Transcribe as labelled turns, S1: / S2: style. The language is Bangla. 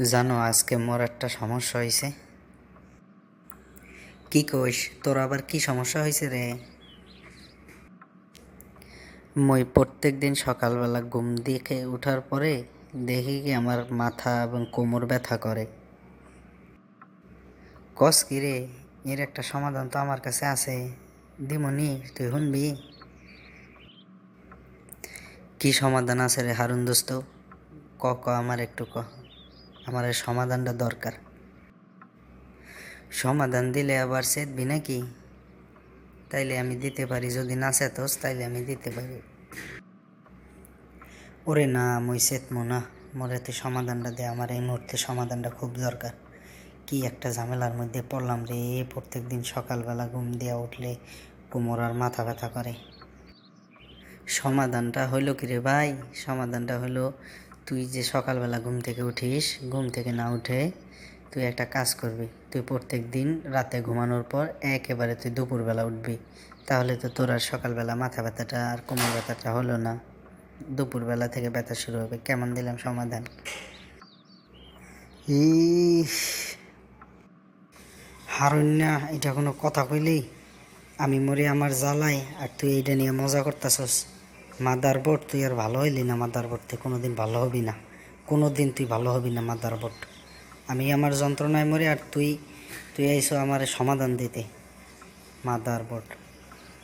S1: জানো আজকে মোর একটা সমস্যা হয়েছে কি কইস, তোর আবার কি সমস্যা হয়েছে রে? মই প্রত্যেক দিন সকালবেলা ঘুম দিকে ওঠার পরে দেখি কি আমার মাথা এবং কোমর ব্যথা করে। কস কি রে, এর একটা সমাধান তো আমার কাছে আছে। দিমনি, তুই শুনবি? কি সমাধান আছে রে হারুন দোস্ত? ক ক, আমার একটু ক। আমার সমাধানটা দরকার। সমাধান দিলে আবার সেদবি নাকি? তাইলে আমি দিতে পারি, যদি না সেতস তাইলে আমি দিতে পারি। ওরে না, মুই সেতমো না। মোরে তুই সমাধানটা দে, আমার এই মুহূর্তে সমাধানটা খুব দরকার। কি একটা ঝামেলার মধ্যে পড়লাম রে, প্রত্যেক দিন সকালবেলা ঘুম দিয়ে উঠলে কোমর আর মাথা ব্যথা করে। সমাধানটা হইল কি রে ভাই? সমাধানটা হলো তুই যে সকালবেলা ঘুম থেকে উঠিস, ঘুম থেকে না উঠে তুই একটা কাজ করবি। তুই প্রত্যেক দিন রাতে ঘুমানোর পর একেবারে তুই দুপুরবেলা উঠবি। তাহলে তো তোর আর সকালবেলা মাথা ব্যথাটা আর কোমর ব্যথাটা হলো না। দুপুরবেলা থেকে ব্যথা শুরু হবে। কেমন দিলাম সমাধান? হারণ্যা এটা কোনো কথা কইলি? আমি মরি আমার জ্বালাই আর তুই এইটা নিয়ে মজা করতেছস। মাদার বোর্ড তুই আর ভালো হইলি না মাদার বোর্ড তুই কোনো দিন ভালো হবি না। কোনো দিন তুই ভালো হবি না মাদার বোর্ড আমি আমার যন্ত্রণায় মরে আর তুই তুই এইসো আমার সমাধান দিতে। Mother board